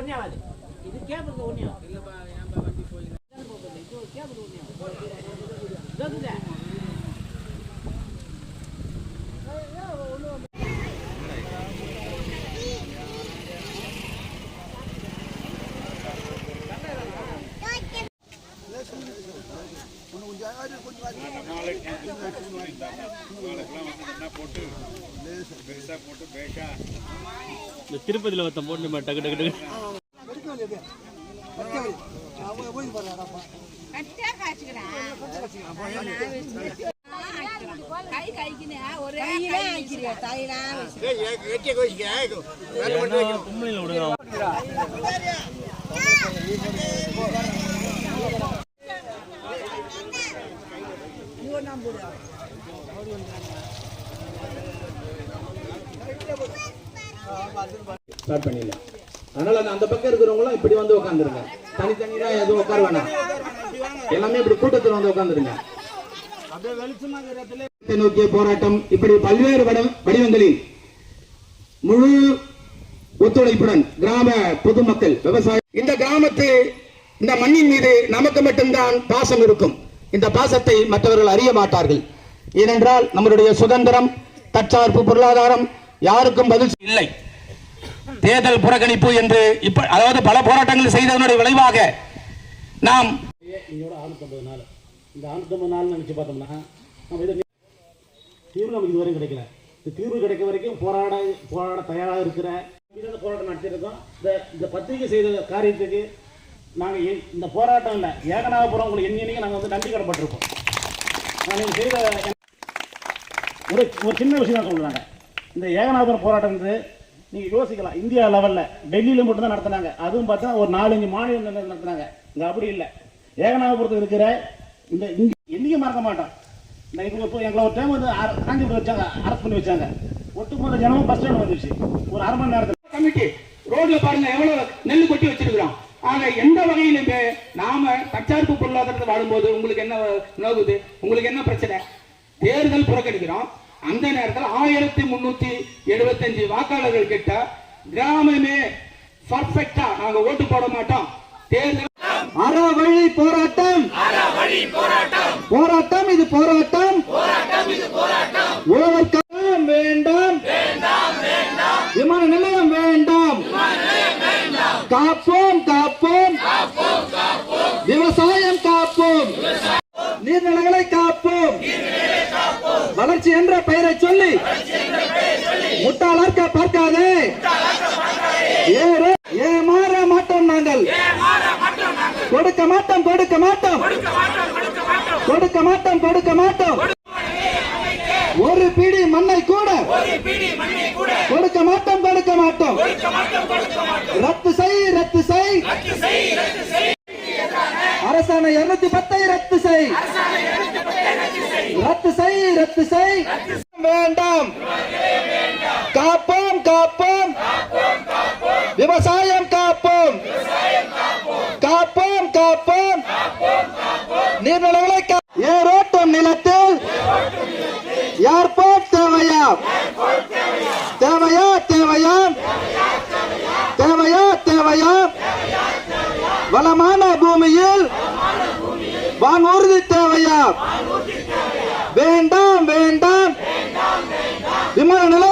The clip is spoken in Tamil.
ஒன்றே ஆகாது இது கேபிளுக்கு ஒன்றே ஆகும் இல்லைப்பா ஏன் வண்டி போய் இது கேபிள் ஒன்றே ஆகும் இருக்குதா இந்த திருப்பதியில் ஒருத்தன் போட்டு டக்கு டக்கு டக்கு கை கைக்குனே ஒரே கையில கும்பலில் விடுங்க ஸ்டார்ட் பண்ணிடலாம். அதனால அந்த- பக்கம் இருக்கிறவங்களும் இப்படி வந்து உட்காந்துருங்க தனித்தனியா எதுவும் உட்கார வேணாம். எல்லாமே இப்படி கூட்டத்தில் வந்து உட்காந்துருங்க நோக்கிய போராட்டம் இப்படி பல்வேறு வட- வடிவங்களில் முழு ஒத்துழைப்புடன் கிராம பொதுமக்கள் விவசாயம் இந்த கிராமத்து இந்த மண்ணின் மீது நமக்கு மட்டும்தான் பாசம் இருக்கும். இந்த பாசத்தை மற்றவர்கள் அறிய மாட்டார்கள். ஏனென்றால் நம்மளுடைய சுதந்திரம் தற்சார்பு பொருளாதாரம் யாருக்கும் பதில் இல்லை. தேர்தல் புறக்கணிப்பு என்று இப்ப அதாவது பல போராட்டங்கள் செய்ததனுடைய விளைவாக நாம் இன்னையோட அறுநூத்தம்பது நாள் இந்த அறுநூத்தம்பது நாள் நினச்சி பார்த்தோம்னா நம்ம இதை தீர்வு நமக்கு இதுவரையும் கிடைக்கல. இந்த தீர்வு கிடைக்க வரைக்கும் போராட போராட தயாராக இருக்கிற போராட்டம் நடத்தியிருக்கோம் இந்த இந்த பத்திரிகை செய்த காரியத்துக்கு நாங்கள் இந்த போராட்டம் இல்லை. ஏகநாதபுரம் உங்களுக்கு என்னைக்கு நாங்கள் வந்து நன்றி கடப்பட்டிருக்கோம் நான் நீங்கள் செய்த ஒரு ஒரு சின்ன விஷயம் தான் சொல்கிறாங்க இந்த ஏகநாதபுரம் போராட்டம் வந்து நீங்கள் யோசிக்கலாம். இந்தியா லெவலில் டெல்லியில் மட்டும்தான் நடத்துனாங்க. அதுவும் பார்த்தா ஒரு நாலஞ்சு மாநிலம் நடத்துனாங்க. இங்கே அப்படி இல்லை. ஏகநாதபுரத்தில் இருக்கிற இந்த இங்கே என்றைக்கும் மறக்க மாட்டோம். இந்த இப்போ இப்போ எங்களை ஒரு டைம் வந்து அர- காஞ்சிபுரம் வச்சாங்க. அரெஸ்ட் பண்ணி வச்சாங்க. ஒட்டுமொத்த ஜனமும் பஸ் ஸ்டாண்ட் வந்துச்சு ஒரு அரை மணி நேரத்தில். கமிட்டி ரோட்டில் பாருங்கள் எவ்வளோ நெல் கொட்டி வச்சிருக்கிறோம். ஆக எந்த வகையிலுமே நாம தற்சார்பு பொருளாதாரத்தை வாழும்போது உங்களுக்கு என்ன நோகுது? உங்களுக்கு என்ன பிரச்சனை? தேர்தல் புறக்கணிக்கிறோம். அந்த நேரத்தில் ஆயிரத்தி முன்னூத்தி எழுபத்தஞ்சு வாக்காளர்கள் கிட்ட கிராமமே பர்ஃபெக்டா நாங்க ஓட்டு போட மாட்டோம். தேர்தல் அறவழி போராட்டம். போராட்டம். இது போராட்டம். உழவர்க்காலம் வேண்டாம் விமான நிலையம் வேண்டாம் காப்போம் காப்போம். விவசாயம் காப்போம். நீர்நிலைகளை காப்போம். வளர்ச்சி என்ற பெயரை சொல்லி முட்டாளர்க்க பார்க்காதே. ஏமாற மாட்டோம் நாங்கள். கொடுக்க மாட்டோம் கொடுக்க மாட்டோம். கொடுக்க மாட்டோம் கொடுக்க மாட்டோம். ஒரு பிடி மண்ணை கூட கொடுக்க மாட்டோம் கொடுக்க மாட்டோம். ரத்து செய் ரத்து செய் அரசாணை இருநூத்தி பத்தை ரத்து செய். ரத்து செய் ரத்து செய். வேண்டாம். காப்போம் காப்போம். விவசாயம் காப்போம். காப்போம் காப்போம். நீர்நிலைகளை கா- ஏரோட்டும் நிலத்தில் ஏர்போர்ட் தேவையா? தேவையா தேவையா? தேவையா தேவையா? வளமான பூமியில் வானூர்தி தேவையா? வேண்டாம் வேண்டாம். விமான நிலையம்